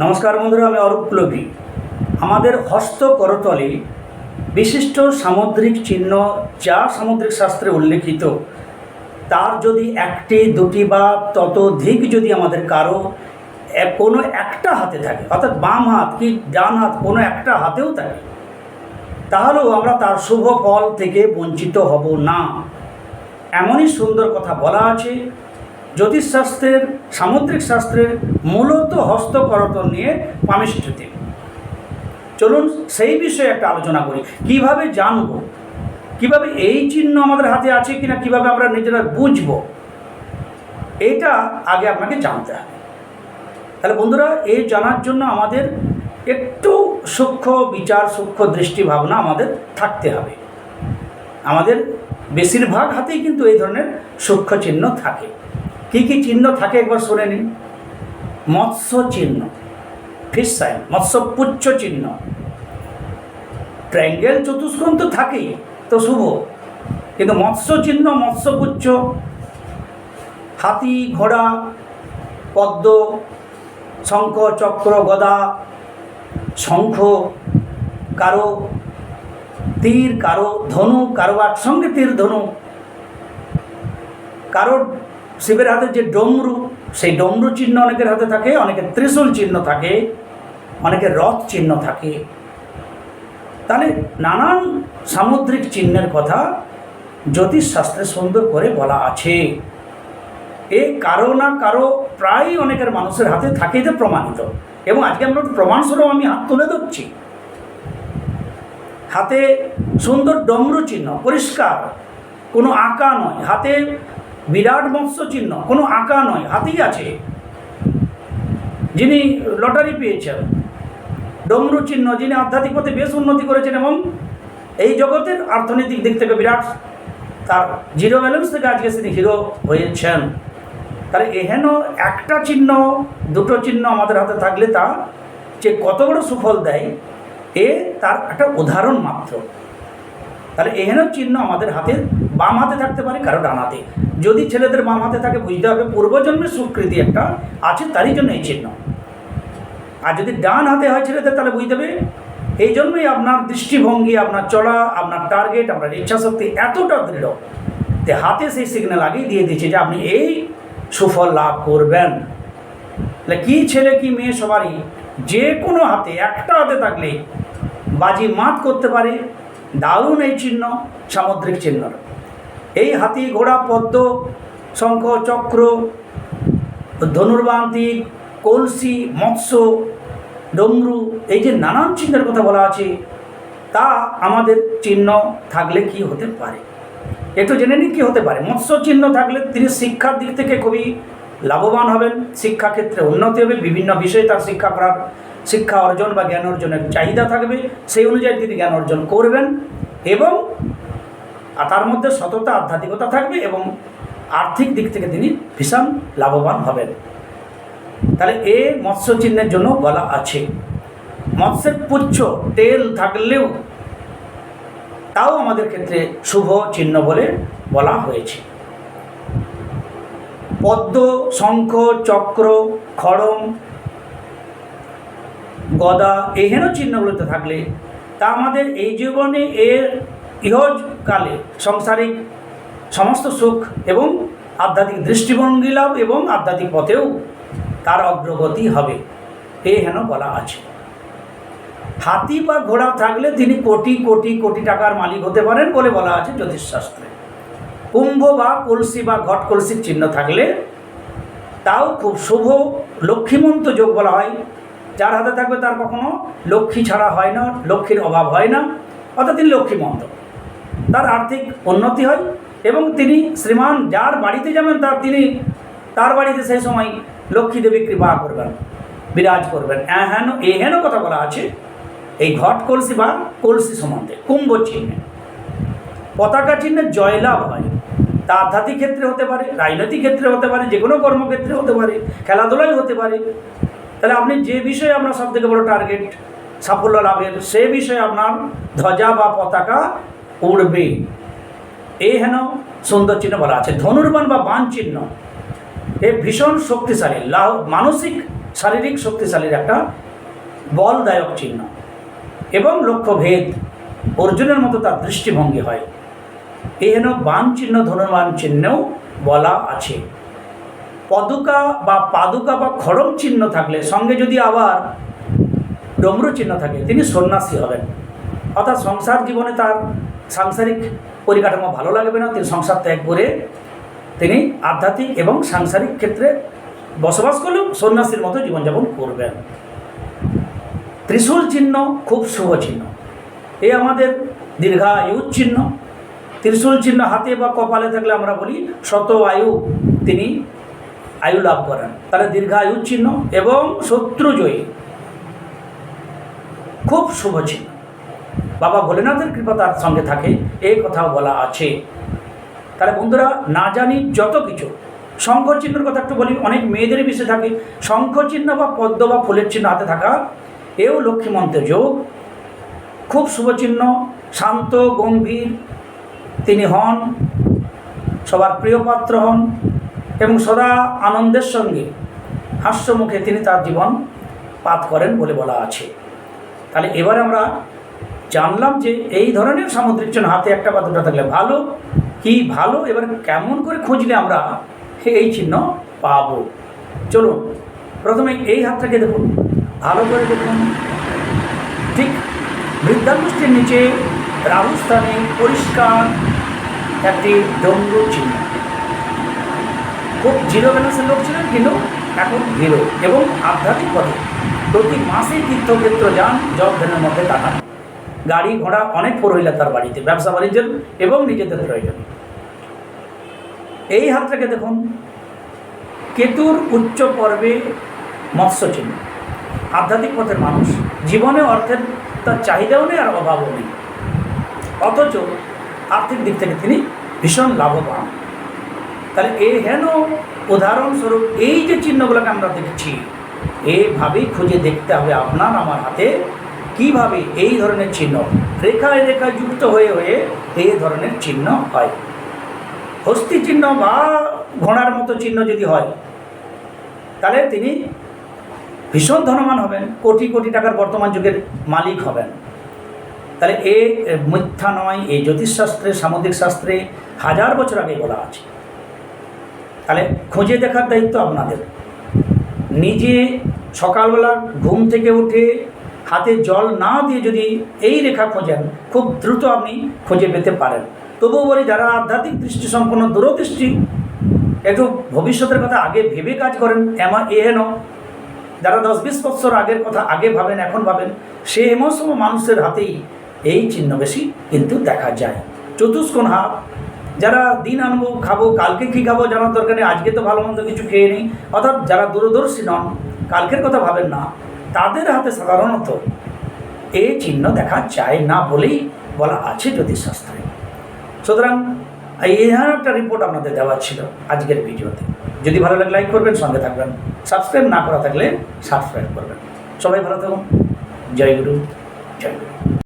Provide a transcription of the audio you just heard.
নমস্কার বন্ধুরা, আমি অরূপ কুলবি আমাদের হস্ত করতলে বিশিষ্ট সামুদ্রিক চিহ্ন যা সামুদ্রিক শাস্ত্রে উল্লেখিত, তার যদি একটি, দুটি বা ততোধিক যদি আমাদের কারও কোনো একটা হাতে থাকে, অর্থাৎ বাম হাত কি ডান হাত কোনো একটা হাতেও থাকে, তাহলেও আমরা তার শুভ ফল থেকে বঞ্চিত হব না। এমনই সুন্দর কথা বলা আছে জ্যোতিষশাস্ত্রের, সামুদ্রিক শাস্ত্রের মূলত হস্তকরতন নিয়ে পামিষ্ঠতে। চলুন সেই বিষয়ে একটা আলোচনা করি। কীভাবে জানব? কীভাবে এই চিহ্ন আমাদের হাতে আছে কিনা, কীভাবে আমরা নিজেরা বুঝব? এটা আগে আপনাকে জানতে হবে। তাহলে বন্ধুরা, এই জানার জন্য আমাদের একটু সূক্ষ্ম বিচার, সূক্ষ্ম দৃষ্টি ভাবনা আমাদের থাকতে হবে। আমাদের বেশিরভাগ হাতেই কিন্তু এই ধরনের সূক্ষ্ম চিহ্ন থাকে। কি কি চিহ্ন থাকে একবার শুনে নিন। মৎস্য চিহ্ন ফিশ সাইন মৎস্যপুচ্ছ চিহ্ন। ট্রায়াঙ্গেল চতুষ্কোণ তো থাকেই, তো শুভ। কিন্তু মৎস্য চিহ্ন মৎস্যপুচ্ছ হাতি, ঘোড়া, পদ্ম, শঙ্খ, চক্র, গদা, শঙ্খ, কারও, তীর, কারও ধনু, কারও একসঙ্গে তীর, ধনু। কারও শিবের হাতে যে ডমরু, সেই ডমরু চিহ্ন অনেকের হাতে থাকে অনেকের ত্রিশূল চিহ্ন থাকে অনেকের রথ চিহ্ন থাকে। তাহলে নানান সামুদ্রিক চিহ্নের কথা জ্যোতিষশাস্ত্রে সুন্দর করে বলা আছে। এ কারও না কারও প্রায় অনেকের মানুষের হাতে থাকে যে প্রমাণিত। এবং আজকে আমরা প্রমাণস্বরূপ আমি হাত তুলে ধরছি। হাতে সুন্দর ডমরু চিহ্ন, পরিষ্কার, কোনো আঁকা নয়। হাতে বিরাট মৎস্য চিহ্ন কোনো আঁকা নয়, হাতেই আছে। যিনি লটারি পেয়েছেন ডমরু চিহ্ন যিনি আধ্যাত্মিক পথে বেশ উন্নতি করেছেন এবং এই জগতের অর্থনৈতিক দিক থেকে বিরাট, তার জিরো ব্যালেন্স থেকে আজকে তিনি হিরো হয়েছেন। তাহলে এহেন একটা চিহ্ন, দুটো চিহ্ন আমাদের হাতে থাকলে তা যে কত বড় সুফল দেয়, এ তার একটা উদাহরণ মাত্র। তাহলে এহেন চিহ্ন আমাদের হাতে বাম হাতে থাকতে পারে, কারও ডান হাতে। যদি ছেলেদের বাম হাতে থাকে, বুঝতে হবে পূর্বজন্মের স্বীকৃতি একটা আছে, তারই জন্য এই চিহ্ন। আর যদি ডান হাতে হয় ছেলেদের, তাহলে বুঝতে হবে এই জন্যই আপনার দৃষ্টিভঙ্গি, আপনার চলা, আপনার টার্গেট আপনার ইচ্ছাশক্তি এতটা দৃঢ় যে হাতে সেই সিগন্যাল আগেই দিয়ে দিয়েছে যে আপনি এই সুফল লাভ করবেন। তাহলে কী ছেলে, কি মেয়ে সবারই যে কোনো হাতে, একটা হাতে থাকলে বাজি মাত করতে পারে। দারুণ এই চিহ্ন, সামুদ্রিক চিহ্ন এই হাতি ঘোড়া, পদ্ম, শঙ্খ, চক্র, ধনুর্বান্তি, কলসি, মৎস্য, ডমরু, এই যে নানান চিহ্নের কথা বলা আছে, তা আমাদের চিহ্ন থাকলে কি হতে পারে? একটু জেনে নিন কী হতে পারে। মৎস্য চিহ্ন থাকলে তিনি শিক্ষার দিক থেকে খুবই লাভবান হবেন শিক্ষাক্ষেত্রে উন্নতি হবে, বিভিন্ন বিষয়ে তার শিক্ষা করার শিক্ষা অর্জন বা জ্ঞান অর্জনের চাহিদা থাকবে, সেই অনুযায়ী তিনি জ্ঞান অর্জন করবেন এবং আর তার মধ্যে সততা, আধ্যাত্মিকতা থাকবে এবং আর্থিক দিক থেকে তিনি ভীষণ লাভবান হবেন। তাহলে এ মৎস্য চিহ্নের জন্য বলা আছে, মৎস্যের পুচ্ছ, তেল থাকলেও তাও আমাদের ক্ষেত্রে শুভ চিহ্ন বলে বলা হয়েছে। পদ্ম, শঙ্খ, চক্র, খড়ম, গদা, এহেন চিহ্নগুলোতে থাকলে তা আমাদের এই জীবনে এর ইহজ কালে সংসারিক সমস্ত সুখ এবং আধ্যাত্মিক দৃষ্টিভঙ্গি লাভ এবং আধ্যাত্মিক পথেও তার অগ্রগতি হবে। এ হেন বলা আছে। হাতি বা ঘোড়া থাকলে তিনি কোটি কোটি কোটি টাকার মালিক হতে পারেন বলে বলা আছে জ্যোতিষশাস্ত্রে। কুম্ভ বা কলসি বা ঘট কলসির চিহ্ন থাকলে তাও খুব শুভ লক্ষ্মীমন্ত যোগ বলা হয়। যার হাতে থাকবে তার কখনো লক্ষ্মী ছাড়া হয় না, লক্ষ্মীর অভাব হয় না, অর্থাৎ তিনি লক্ষ্মীমন্ত। তার আর্থিক উন্নতি হয় এবং তিনি শ্রীমান যার বাড়িতে যাবেন তার তিনি তার বাড়িতে সেই সময় লক্ষ্মী দেবী কৃপা করবেন, বিরাজ করবেন। এহেন এহেন কথা বলা আছে, এই ঘট কলসি বা কলসি সম্বন্ধে, কুম্ভ চিহ্নে। পতাকা চিহ্নে জয়লাভ হয়। তা আধ্যাত্মিক ক্ষেত্রে হতে পারে, রাজনৈতিক ক্ষেত্রে হতে পারে, যে কোনো কর্মক্ষেত্রে হতে পারে খেলাধুলাই হতে পারে। তাহলে আপনি যে বিষয়ে আপনার সব থেকে বড় টার্গেট সাফল্য লাভের, সে বিষয়ে আপনার ধ্বজা বা পতাকা উড়বে এ হেন সুন্দর চিহ্ন বলা আছে। ধনুর্বান বা বান চিহ্ন। এ ভীষণ শক্তিশালী লাভ মানসিক, শারীরিক শক্তিশালীর একটা বলদায়ক চিহ্ন। এবং লক্ষ্যভেদ, অর্জুনের মতো তার দৃষ্টিভঙ্গি হয়। এ হেন বান চিহ্ন, ধনুর্বান চিহ্নেও বলা আছে। পদুকা বা পাদুকা বা খড়ম চিহ্ন থাকলে, সঙ্গে যদি আবার ডমরু চিহ্ন থাকে, তিনি সন্ন্যাসী হবেন। অর্থাৎ সংসার জীবনে তার সাংসারিক পরিকাঠামো ভালো লাগবে না, তিনি সংসার ত্যাগ করে তিনি আধ্যাত্মিক এবং সাংসারিক ক্ষেত্রে বসবাস করলেও সন্ন্যাসীর মতো জীবনযাপন করবেন। ত্রিশূল চিহ্ন খুব শুভ চিহ্ন। এ আমাদের দীর্ঘায়ুর চিহ্ন। ত্রিশূল চিহ্ন হাতে বা কপালে থাকলে আমরা বলি শত আয়ু তিনি আয়ু লাভ করেন। তাহলে দীর্ঘায়ুর চিহ্ন এবং শত্রুজয়ী। খুব শুভ চিহ্ন। বাবা ভোলেনাথের কৃপা তার সঙ্গে থাকে এই কথাও বলা আছে। তাহলে বন্ধুরা, না জানি যত কিছু শঙ্খ চিহ্নের কথা একটু বলি, অনেক মেয়েদের বিষয়ে থাকে শঙ্খ চিহ্ন বা পদ্ম বা ফুলের চিহ্ন হাতে থাকা, এও লক্ষ্মীমন্ত্র যোগ। খুব শুভ চিহ্ন, শান্ত, গম্ভীর, তিনি হন, সবার প্রিয় পাত্র হন, এবং সদা আনন্দের সঙ্গে, হাস্যমুখে তিনি তার জীবন পাত করেন বলে বলা আছে। তাহলে এবার আমরা জানলাম যে এই ধরনের সামুদ্রিক চিহ্ন হাতে একটা বা দুটো থাকলে ভালো। কি ভালো? এবার কেমন করে খুঁজলে আমরা এই চিহ্ন পাবো? চলুন, প্রথমে এই হাতটাকে দেখুন। ভালো করে দেখুন। ঠিক বৃদ্ধাঙ্গুষ্ঠের নিচে রাহুস্থানে পরিষ্কার একটি ডম্বু চিহ্ন। খুব জিরো ব্যালেন্সের লোক ছিলেন, কিন্তু এখন হিরো এবং আধ্যাত্মিক পথে। প্রতি মাসে তীর্থক্ষেত্র যান জব ধ্যানের মধ্যে কাটান গাড়ি ঘোড়া অনেক পরহিলা তার বাড়িতে, ব্যবসা বাণিজ্যের এবং নিজেদের প্রয়োজন। এই হাতটাকে দেখুন, কেতুর উচ্চ পর্বে মৎস্য চিহ্ন আধ্যাত্মিক পথের মানুষ, জীবনে অর্থের তার চাহিদাও নেই আর অভাবও নেই। অথচ আর্থিক দিক থেকে তিনি ভীষণ লাভবান। তাহলে এ হেন উদাহরণস্বরূপ এই যে চিহ্নগুলোকে আমরা দেখছি, এভাবেই খুঁজে দেখতে হবে আপনার আমার হাতে কীভাবে এই ধরনের চিহ্ন রেখায় রেখায় যুক্ত হয়ে হয়ে এই ধরনের চিহ্ন হয়? হস্তি চিহ্ন বা ঘোড়ার মতো চিহ্ন যদি হয়, তাহলে তিনি ভীষণ ধনবান হবেন, কোটি কোটি টাকার বর্তমান যুগের মালিক হবেন। তাহলে এ মিথ্যা নয় এই জ্যোতিষশাস্ত্রে, সামুদ্রিক শাস্ত্রে হাজার বছর আগে বলা আছে। তাহলে খুঁজে দেখার দায়িত্ব আপনাদের। নিজে সকালবেলা ঘুম থেকে উঠে হাতে জল না দিয়ে যদি এই রেখা খোঁজেন, খুব দ্রুত আপনি খুঁজে পেতে পারেন। তবুও বলি, যারা আধ্যাত্মিক দৃষ্টি সম্পন্ন দূরদৃষ্টি, একটু ভবিষ্যতের কথা আগে ভেবে কাজ করেন, এমা এহেন যারা দশ বিশ বছর আগের কথা আগে ভাবেন, এখন ভাবেন, সে এমন মানুষের হাতেই এই চিহ্ন বেশি কিন্তু দেখা যায়। চতুষ্কোণ হাত, যারা দিন আনব, খাব, কালকে কী খাব জানার দরকার নেই, আজকে তো ভালো মন্দ কিছু খেয়ে নেই। অর্থাৎ যারা দূরদর্শী নন, কালকের কথা ভাবেন না। তাদের হাতে সাধারণত এই চিহ্ন দেখা যায় না বলেই বলা আছে জ্যোতিষশাস্ত্রে। সুতরাং এই একটা রিপোর্ট আপনাদের দেওয়া ছিল আজকের ভিডিওতে। যদি ভালো লাগে লাইক করবেন, সঙ্গে থাকবেন। সাবস্ক্রাইব না করা থাকলে সাবস্ক্রাইব করবেন। সবাই ভালো থাকুন। জয় গুরু জয় গুরু।